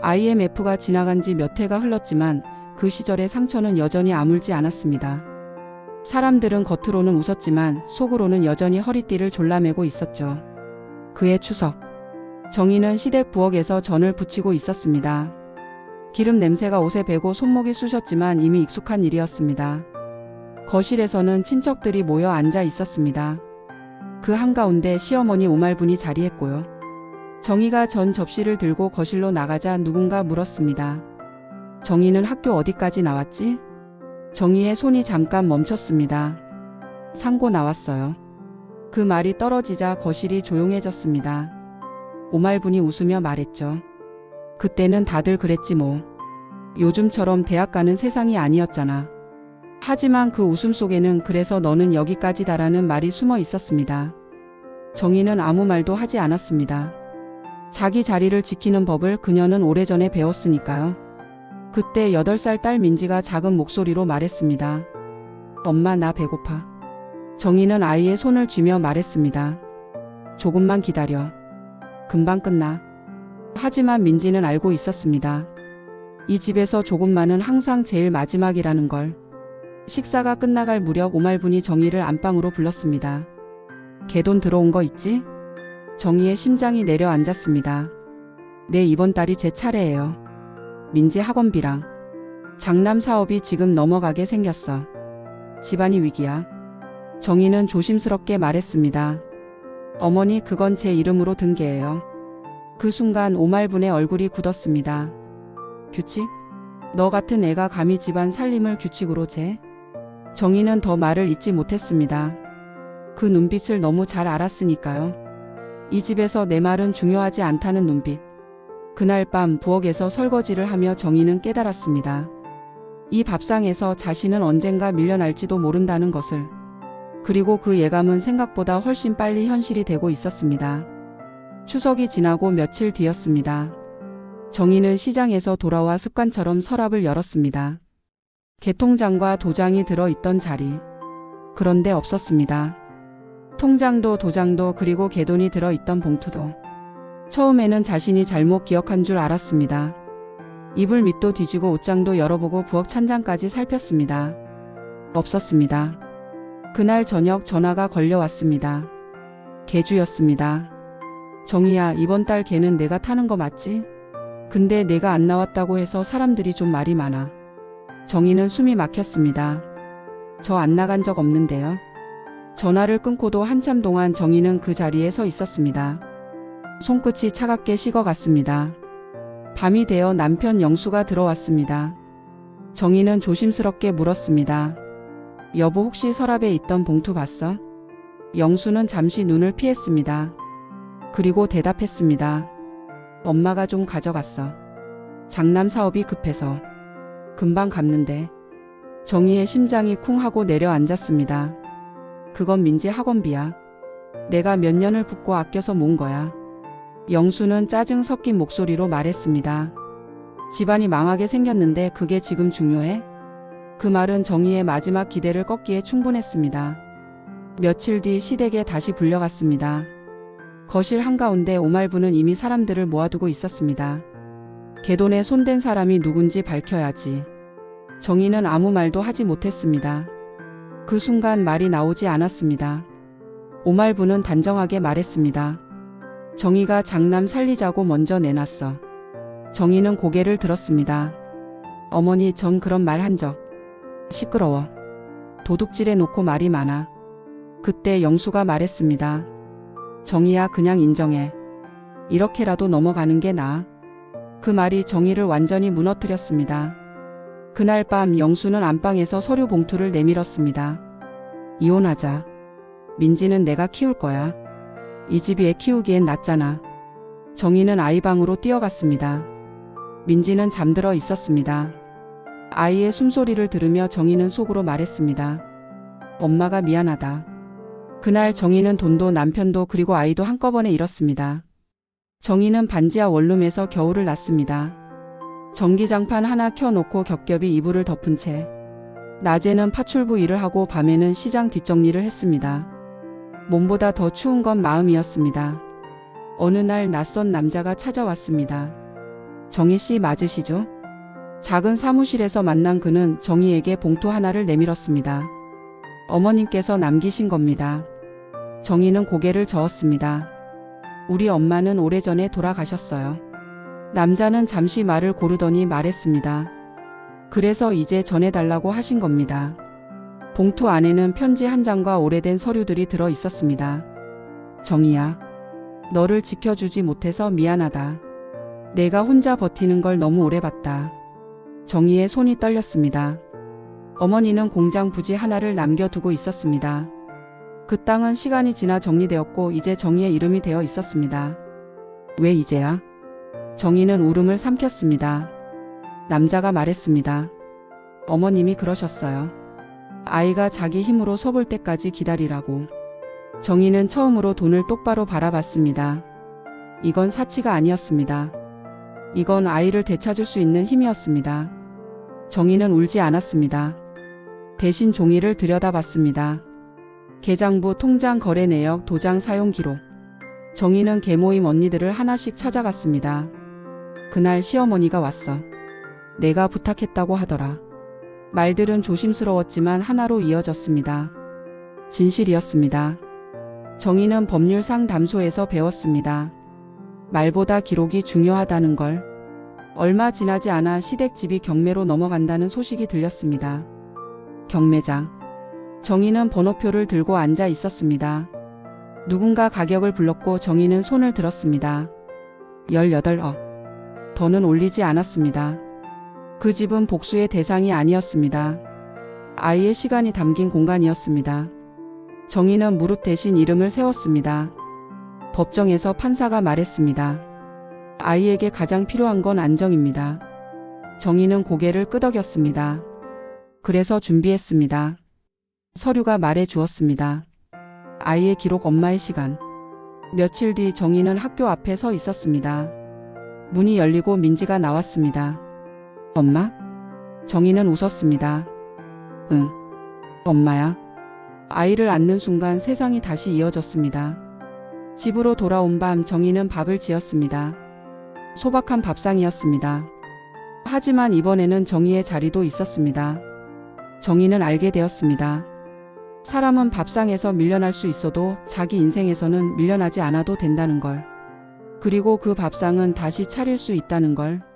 IMF가 지나간 지 몇 해가 흘렀지만 그 시절의 상처는 여전히 아물지 않았습니다. 사람들은 겉으로는 웃었지만 속으로는 여전히 허리띠를 졸라매고 있었죠. 그해 추석. 정희는 시댁 부엌에서 전을 부치고 있었습니다. 기름 냄새가 옷에 배고 손목이 쑤셨지만 이미 익숙한 일이었습니다. 거실에서는 친척들이 모여 앉아 있었습니다. 그 한가운데 시어머니 오말분이 자리했고요. 정희가 전 접시를 들고 거실로 나가자 누군가 물었습니다. 정희는 학교 어디까지 나왔지? 정희의 손이 잠깐 멈췄습니다. 상고 나왔어요. 그 말이 떨어지자 거실이 조용해졌습니다. 오말분이 웃으며 말했죠. 그때는 다들 그랬지 뭐. 요즘처럼 대학 가는 세상이 아니었잖아. 하지만 그 웃음 속에는 그래서 너는 여기까지다라는 말이 숨어 있었습니다. 정희는 아무 말도 하지 않았습니다. 자기 자리를 지키는 법을 그녀는 오래전에 배웠으니까요. 그때 8살 딸 민지가 작은 목소리로 말했습니다. 엄마 나 배고파. 정희는 아이의 손을 쥐며 말했습니다. 조금만 기다려. 금방 끝나. 하지만 민지는 알고 있었습니다. 이 집에서 조금만은 항상 제일 마지막이라는 걸. 식사가 끝나갈 무렵 오말분이 정희를 안방으로 불렀습니다. 개돈 들어온 거 있지? 정희의 심장이 내려앉았습니다. 네, 이번 달이 제 차례예요. 민지 학원비랑 장남 사업이 지금 넘어가게 생겼어. 집안이 위기야. 정희는 조심스럽게 말했습니다. 어머니, 그건 제 이름으로 든 게예요. 그 순간 오말분의 얼굴이 굳었습니다. 규칙? 너 같은 애가 감히 집안 살림을 규칙으로 재? 정희는 더 말을 잇지 못했습니다. 그 눈빛을 너무 잘 알았으니까요. 이 집에서 내 말은 중요하지 않다는 눈빛. 그날 밤 부엌에서 설거지를 하며 정희는 깨달았습니다. 이 밥상에서 자신은 언젠가 밀려날지도 모른다는 것을. 그리고 그 예감은 생각보다 훨씬 빨리 현실이 되고 있었습니다. 추석이 지나고 며칠 뒤였습니다. 정희는 시장에서 돌아와 습관처럼 서랍을 열었습니다. 개통장과 도장이 들어있던 자리. 그런데 없었습니다. 통장도 도장도 그리고 개돈이 들어있던 봉투도. 처음에는 자신이 잘못 기억한 줄 알았습니다. 이불 밑도 뒤지고 옷장도 열어보고 부엌 찬장까지 살폈습니다. 없었습니다. 그날 저녁 전화가 걸려왔습니다. 개주였습니다. 정희야, 이번 달 개는 내가 타는 거 맞지? 근데 내가 안 나왔다고 해서 사람들이 좀 말이 많아. 정희는 숨이 막혔습니다. 저 안 나간 적 없는데요. 전화를 끊고도 한참 동안 정희는 그 자리에 서 있었습니다. 손끝이 차갑게 식어갔습니다. 밤이 되어 남편 영수가 들어왔습니다. 정희는 조심스럽게 물었습니다. 여보 혹시 서랍에 있던 봉투 봤어? 영수는 잠시 눈을 피했습니다. 그리고 대답했습니다. 엄마가 좀 가져갔어. 장남 사업이 급해서. 금방 갚는데. 정희의 심장이 쿵 하고 내려앉았습니다. 그건 민지 학원비야. 내가 몇 년을 붓고 아껴서 모은 거야. 영수는 짜증 섞인 목소리로 말했습니다. 집안이 망하게 생겼는데 그게 지금 중요해? 그 말은 정희의 마지막 기대를 꺾기에 충분했습니다. 며칠 뒤 시댁에 다시 불려갔습니다. 거실 한가운데 오말부는 이미 사람들을 모아두고 있었습니다. 개돈에 손댄 사람이 누군지 밝혀야지. 정희는 아무 말도 하지 못했습니다. 그 순간 말이 나오지 않았습니다. 오말부는 단정하게 말했습니다. 정희가 장남 살리자고 먼저 내놨어. 정희는 고개를 들었습니다. 어머니 전 그런 말 한 적. 시끄러워. 도둑질해 놓고 말이 많아. 그때 영수가 말했습니다. 정희야 그냥 인정해. 이렇게라도 넘어가는 게 나아. 그 말이 정희를 완전히 무너뜨렸습니다. 그날 밤 영수는 안방에서 서류 봉투를 내밀었습니다. 이혼하자. 민지는 내가 키울 거야. 이 집이 애 키우기엔 낫잖아. 정희는 아이 방으로 뛰어갔습니다. 민지는 잠들어 있었습니다. 아이의 숨소리를 들으며 정희는 속으로 말했습니다. 엄마가 미안하다. 그날 정희는 돈도 남편도 그리고 아이도 한꺼번에 잃었습니다. 정희는 반지하 원룸에서 겨울을 났습니다. 전기장판 하나 켜놓고 겹겹이 이불을 덮은 채 낮에는 파출부 일을 하고 밤에는 시장 뒷정리를 했습니다. 몸보다 더 추운 건 마음이었습니다. 어느 날 낯선 남자가 찾아왔습니다. 정희 씨 맞으시죠? 작은 사무실에서 만난 그는 정희에게 봉투 하나를 내밀었습니다. 어머님께서 남기신 겁니다. 정희는 고개를 저었습니다. 우리 엄마는 오래전에 돌아가셨어요. 남자는 잠시 말을 고르더니 말했습니다. 그래서 이제 전해달라고 하신 겁니다. 봉투 안에는 편지 한 장과 오래된 서류들이 들어 있었습니다. 정희야, 너를 지켜주지 못해서 미안하다. 내가 혼자 버티는 걸 너무 오래 봤다. 정희의 손이 떨렸습니다. 어머니는 공장 부지 하나를 남겨두고 있었습니다. 그 땅은 시간이 지나 정리되었고 이제 정희의 이름이 되어 있었습니다. 왜 이제야? 정희는 울음을 삼켰습니다. 남자가 말했습니다. 어머님이 그러셨어요. 아이가 자기 힘으로 서볼 때까지 기다리라고. 정희는 처음으로 돈을 똑바로 바라봤습니다. 이건 사치가 아니었습니다. 이건 아이를 되찾을 수 있는 힘이었습니다. 정희는 울지 않았습니다. 대신 종이를 들여다봤습니다. 계장부 통장 거래 내역 도장 사용 기록. 정희는 계모임 언니들을 하나씩 찾아갔습니다. 그날 시어머니가 왔어. 내가 부탁했다고 하더라. 말들은 조심스러웠지만 하나로 이어졌습니다. 진실이었습니다. 정의는 법률 상 담소에서 배웠습니다. 말보다 기록이 중요하다는 걸. 얼마 지나지 않아 시댁집이 경매로 넘어간다는 소식이 들렸습니다. 경매장. 정의는 번호표를 들고 앉아 있었습니다. 누군가 가격을 불렀고 정의는 손을 들었습니다. 18억. 더는 올리지 않았습니다. 그 집은 복수의 대상이 아니었습니다. 아이의 시간이 담긴 공간이었습니다. 정희는 무릎 대신 이름을 세웠습니다. 법정에서 판사가 말했습니다. 아이에게 가장 필요한 건 안정입니다. 정희는 고개를 끄덕였습니다. 그래서 준비했습니다. 서류가 말해 주었습니다. 아이의 기록 엄마의 시간. 며칠 뒤 정희는 학교 앞에 서 있었습니다. 문이 열리고 민지가 나왔습니다. 엄마? 정희는 웃었습니다. 응. 엄마야. 아이를 안는 순간 세상이 다시 이어졌습니다. 집으로 돌아온 밤 정희는 밥을 지었습니다. 소박한 밥상이었습니다. 하지만 이번에는 정희의 자리도 있었습니다. 정희는 알게 되었습니다. 사람은 밥상에서 밀려날 수 있어도 자기 인생에서는 밀려나지 않아도 된다는 걸. 그리고 그 밥상은 다시 차릴 수 있다는 걸.